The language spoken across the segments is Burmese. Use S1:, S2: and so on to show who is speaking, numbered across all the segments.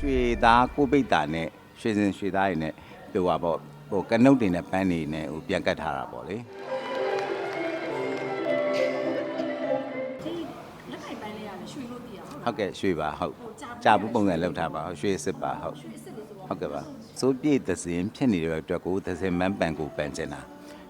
S1: ရွှေသားကိုပိတ်တာနဲ့ရွှေစင်ရွှေသားတွေနဲ့ဟိုပါပေါ့ဟိုကနုတ်တင်တဲ့ပန်းတွေနဲ့ဟိုပြန်ကတ်ထားတာပေါ့လေ
S2: ဒီလက်ခိုင်ပန်းလေးကလည်းရွှေလို့တည်ရဟုတ်
S1: ဟုတ်ကဲ့ရွှေပါဟုတ်
S2: ဟိုကြာ
S1: ကြာဘူးပုံစံလောက်ထားပါဟုတ်ရွှေစစ်ပါဟုတ်
S2: ရွှေစစ်လို့ဆိုတော့
S1: ဟုတ်ကဲ့ပါစိုးပြည့်သစင်ဖြစ်နေတဲ့အတွက်ကိုသစင်မန်းပန်ကိုပန်ချင်တာ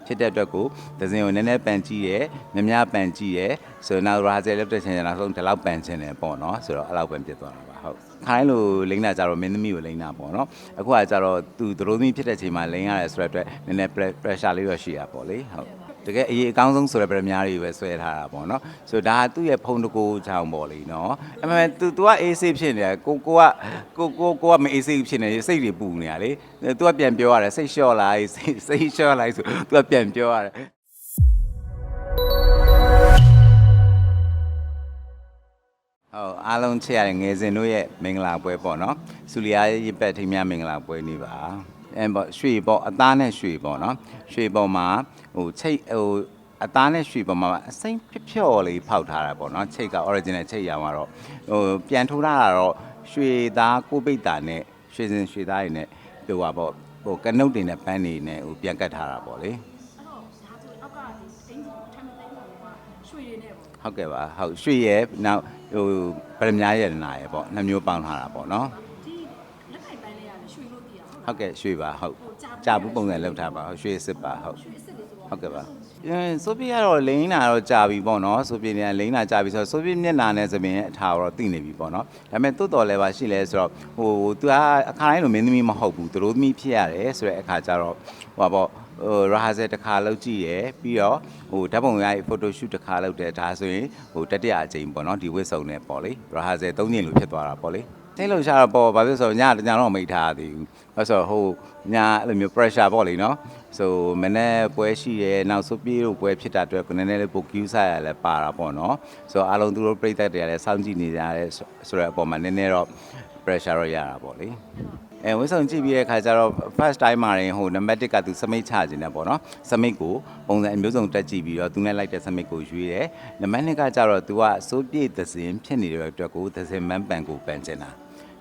S1: ဖြစ်တဲ့အတွက်ကိုသစင်ကိုနည်းနည်းပန်ကြည့်ရဲမြမများပန်ကြည့်ရဲဆိုတော့နောက်ရာဇယ်လောက်တဲ့ချင်ချင်တာဆုံးဒီလောက်ပန်ချင်တယ်ပေါ့နော်ဆိုတော့အဲ့လောက်ပဲပြစ်သွားတာပါဟုတ်ခိုင်းလို့လိမ့်တာကြတော့မင်းသမီးကိုလိမ့်တာပေါ့နော်အခုကကြတော့သူသတို့သမီးဖြစ်တဲ့ချိန်မှာလိမ့်ရတယ်ဆိုတဲ့အတွက်နည်းနည်း pressure လေးတော့ရှိရပေါ့လေဟုတ် တကယ်အရေးအကောင်းဆုံးဆိုတဲ့ဗရမများတွေပဲဆွဲထားတာပေါ့နော်ဆိုတော့ဒါကသူ့ရဲ့ဖုံတကူချောင်းပေါ့လေနော်အမှန် तू तू က AC ဖြစ်နေတယ်ကိုကိုကကိုကိုကိုကမ AC ဖြစ်နေစိတ်တွေပူနေရလေ तू ကပြန်ပြောရတယ်စိတ်လျှော့လိုက်စိတ်စိတ်လျှော့လိုက်ဆို तू ကပြန်ပြောရတယ်ဟုတ်အားလုံးချစ်ရတဲ့ငယ်စဉ်တို့ရဲ့မင်္ဂလာပွဲပေါ့နော်ဆူလီယာရဲ့ရပတ်ထိမ်းများမင်္ဂလာပွဲနေပါ အဲပေါ့ရွှေပေါ့အသားနဲ့ရွှေပေါ့နော်ရွှေပေါ်မှာဟိုချိတ်ဟိုအသားနဲ့ရွှေပေါ်မှာအစိမ့်ဖြျော့လေးဖောက်ထားတာပေါ့နော်ချိတ်က original ချိတ်ရောင်ကတော့ဟိုပြန်ထိုးထားတာတော့ရွှေသားကိုပိတ်တာနဲ့ရွှေစင်ရွှေသားတွေနဲ့ဟိုပါပေါ့ဟိုကနုတ်တင်တဲ့ပန်းတွေနဲ့ဟိုပြန်ကတ်ထားတာပေါ့လေ
S2: အဲ့တော့ဒါဆိုအောက်ကဒီအင်ဂျီထမ်းမသိမ်းပါဘူးကရွှေတွေနဲ့ပေါ့
S1: ဟုတ်ကဲ့ပါဟုတ်ရွှေရဲ့နောက်ဟိုဗရမများရဲ့နာရဲ့ပေါ့နှစ်မျိုးပေါင်းထားတာပေါ့နော်
S2: ဒီလက်ခိုင်ပန်းလေးကလည်းရွှေလို့တည်ရ ဟုတ်
S1: ဟုတ်ကဲ့ရွှေပါဟုတ်ကြာဘူးပုံစံလောက်ထားပါဟုတ်ရွှေစစ်ပါဟုတ်
S2: ရွှေစစ်လို့ဆိုတော့
S1: ဟုတ်ကဲ့ပါအင်းဆိုပြကတော့လိမ့်နာတော့ကြာပြီပေါ့နော်ဆိုပြနေလိမ့်နာကြာပြီဆိုတော့ဆိုပြမျက်နာနဲ့သမင်ရဲ့အထာတော့သိနေပြီပေါ့နော်ဒါပေမဲ့တိုးတော်လည်းပါရှိလဲဆိုတော့ဟိုသူကအခါတိုင်းလိုမင်းသမီးမဟုတ်ဘူးသူတို့သမီးဖြစ်ရတယ်ဆိုတဲ့အခါကျတော့ဟိုပါပေါ့ဟိုရာဟာဇယ်တစ်ခါလောက်ကြည့်ရယ်ပြီးတော့ဟိုဓာတ်ပုံရိုက်ဖိုတိုရှူတစ်ခါလောက်တယ်ဒါဆိုရင်ဟိုတတိယအကြိမ်ပေါ့နော်ဒီဝစ်စုံနဲ့ပေါ့လေရာဟာဇယ်၃ညလို့ဖြစ်သွားတာပေါ့လေ တိတ်လို့ရှာတော့ပေါ့ဘာဖြစ်ဆိုတော့ညတညတော့မိထားရသေးဘူးအဲ့ဆိုဟိုညအဲ့လိုမျိုး pressure ပေါ့လေနော်ဆိုမနေ့ပွဲရှိရဲနောက်ဆိုပြေးလို့ပွဲဖြစ်တာအတွက်ကိုနည်းနည်းလေးပို queue ဆိုင်ရလဲပါတာပေါ့နော်ဆိုတော့အားလုံးသူတို့ပြိသက်တွေကလည်းစောင့်ကြည့်နေကြရဲဆိုတော့အပေါ်မှာနည်းနည်းတော့ pressure တော့ရတာပေါ့လေအဲဝစ်ဆောင်ကြည့်ပြီးတဲ့အခါကျတော့ first time မှာရင်ဟိုနံပါတ်1ကသူစမိတ်ချခြင်းနဲ့ပေါ့နော်စမိတ်ကိုပုံစံအမျိုးစုံတက်ကြည့်ပြီးတော့သူနဲ့လိုက်တဲ့စမိတ်ကိုရွေးတယ်နံပါတ်2ကကျတော့သူကအစိုးပြေသစင်ဖြစ်နေတဲ့အတွက်ကိုသစင်မန်းပန်ကိုပန်ချင်တာ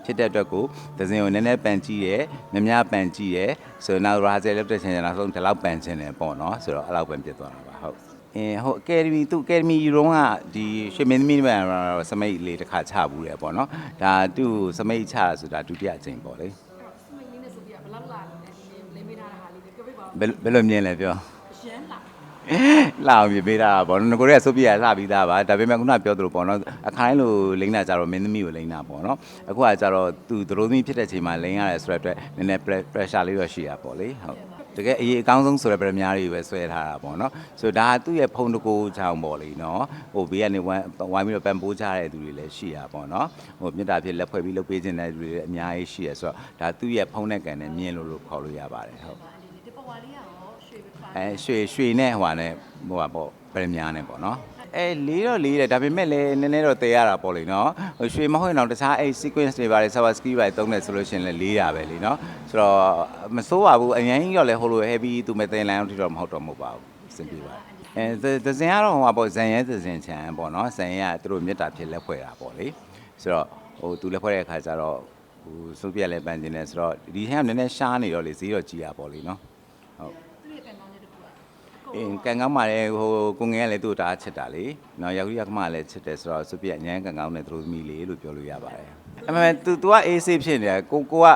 S1: ဖြစ်တဲ့အတွက်ကိုသစင်ကိုနည်းနည်းပန်ကြည့်ရဲမြမများပန်ကြည့်ရဲဆိုတော့နောက်ရာဇယ်လောက်တဲ့ချင်ချင်နောက်ဆုံးဒီလောက်ပန်ချင်တယ်ပေါ့နော်ဆိုတော့အဲ့လောက်ပဲပြစ်သွားတာပါဟုတ်အင်းဟိုအကယ်ဒမီသူအကယ်ဒမီယူတော့ကဒီရွှေမင်းသမီးတွေကတော့စမိတ်လေးတစ်ခါချဘူးတယ်ပေါ့နော်ဒါသူ့စမိတ်ချဆိုတာဒုတိယအကြိမ်ပေါ့လေ
S2: အဲ့တော့စမိတ်လေးနဲ့ဆိုပြီးကဘလောက်လာလဲဒီလိမ့်ပေးထားတာဟာလေးပြောပြပါဦး
S1: ဘယ်ဘယ်လိုမြင်လဲပြော
S2: ရမ်းလာ
S1: လာအောင်ပြပေးတာပေါ့နော်ငကိုရဲဆိုပြရလှပြီးသားပါဒါပေမဲ့ခုနပြောသလိုပေါ့နော်အခါတိုင်းလိုလိမ့်တာကြတော့မင်းသမီးကိုလိမ့်တာပေါ့နော်အခုကကြတော့သူသတို့သမီးဖြစ်တဲ့ချိန်မှာလိမ့်ရတယ်ဆိုတဲ့အတွက်နည်းနည်း pressure လေးတော့ရှိရပေါ့လေဟုတ်တကယ်အရေးအကောင်းဆုံးဆိုတဲ့ဗရမများတွေပဲဆွဲထားတာပေါ့နော်ဆိုတော့ဒါကသူ့ရဲ့ဖုံတကူချောင်းပေါ့လေနော်ဟိုဘေးကနေဝိုင်းဝိုင်းပြီးတော့ပန်ပိုးချတဲ့သူတွေလည်းရှိရပေါ့နော်ဟိုမြတ်တာဖြစ်လက်ဖွဲ့ပြီးလုပ်ပေးခြင်းတဲ့သူတွေလည်းအများကြီးရှိရဆိုတော့ဒါသူ့ရဲ့ဖုံနဲ့ကန်နဲ့မြင်လို့လို့ခေါ်လို့ရပါတယ်ဟုတ်
S2: ဒီပဝါလေးကရောရွှေပဲပါ
S1: အဲရွှေရွှေနဲ့ဟိုဟာနဲ့ဟိုဟာပေါ့ဗရမများနဲ့ပေါ့နော်အဲလေးတော့လေးတယ်ဒါပေမဲ့လည်းနည်းနည်းတော့တည်ရတာပေါ့လေနော်ဟိုရွှေမဟုတ်ရင်တော့တခြားအဲ sequence တွေပါတယ် server ski တွေတုံးတယ်ဆိုလို့ရှိရင်လည်းလေးတာပဲလေနော်ဆိုတော့မစိုးပါဘူးအရင်ကြီးတော့လည်းဟိုလို heavy သူမဲ့တင်လန်းထိတော့မဟုတ်တော့မဟုတ်ပါဘူးအဆင်ပြေပါတယ်အဲသဇင်ကတော့ဟိုဟာပေါ့ဇန်ရဲသဇင်ချန်ပေါ့နော်ဇန်ရဲကသူတို့မြတ်တာဖြစ်လက်ဖွဲ့တာပေါ့လေဆိုတော့ဟိုသူလက်ဖွဲ့တဲ့အခါကျတော့ဟိုစုပ်ပြက်လည်းပန်းကျင်တယ်ဆိုတော့ဒီဟန်ကနည်းနည်းရှားနေတော့လေဈေးတော့ကြီးရပါပေါ့လေနော်ဟုတ်
S2: သူ့ရဲ့ကန်ကောင်းတဲ့တကူက
S1: အင်းကန်ကောင်းပါလေဟိုကိုငယ်ကလည်းသူ့တအားချစ်တာလေနော်ရောက်ရကမလည်းချစ်တယ်ဆိုတော့စုပြအញ្ញမ်းကန်ကောင်းတဲ့သူတို့သမီးလေးလို့ပြောလို့ရပါတယ်အမှန်သူ तू က AC ဖြစ်နေတယ်ကိုကိုက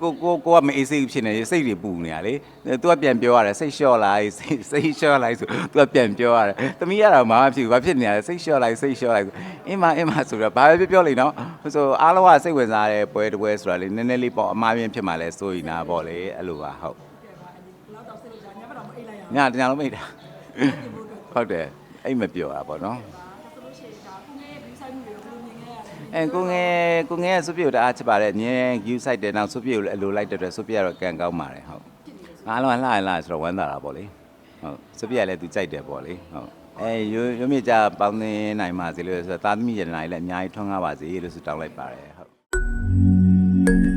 S1: ကိုကိုကိုကမ AC ဖြစ်နေစိတ်တွေပူနေရလေ तू ကပြန်ပြောရတယ်စိတ်လျှော့လိုက်စိတ်စိတ်လျှော့လိုက်ဆို तू ကပြန်ပြောရတယ်သမီးရတော့မမဖြစ်ဘူးဘာဖြစ်နေရလဲစိတ်လျှော့လိုက်စိတ်လျှော့လိုက်အင်းမအင်းမဆိုတော့ဘာပဲပြောပြောလိမ့်နော်ဆိုအားလုံးကစိတ်ဝင်စားတဲ့ပွဲတစ်ပွဲဆိုတာလေနည်းနည်းလေးပေါ့အမားပြင်းဖြစ်မှလဲစိုးရင်နာပေါ့လေအဲ့လိုပါဟုတ် ညတညလုံးမိတ်တာဟုတ်တယ်အိတ်မပြောတာပေါ့နော်
S2: ဒါဆိုလို့ရှိရင်ဒါကိုငယ်ရဲ့ view site မျိုးကိုဘယ်လိုမြင်ခဲ့ရလဲ
S1: အဲကိုငယ်ကိုငယ်ကစုပြကိုတအားချစ်ပါတယ်ညင် view site တယ်နောက်စုပြကိုလည်းအလိုလိုက်တဲ့အတွက်စုပြကတော့ကန်ကောင်းပါတယ်ဟုတ်အားလုံးကလှရလှဆိုတော့ဝမ်းသာတာပေါ့လေဟုတ်စုပြကလည်းသူကြိုက်တယ်ပေါ့လေဟုတ်အဲရိုးရိုးမြကြပေါင်းသင်းနိုင်ပါစေလို့ဆိုတော့သားသမီးရတနာကြီးလည်းအများကြီးထွန်းကားပါစေလို့ဆုတောင်းလိုက်ပါတယ်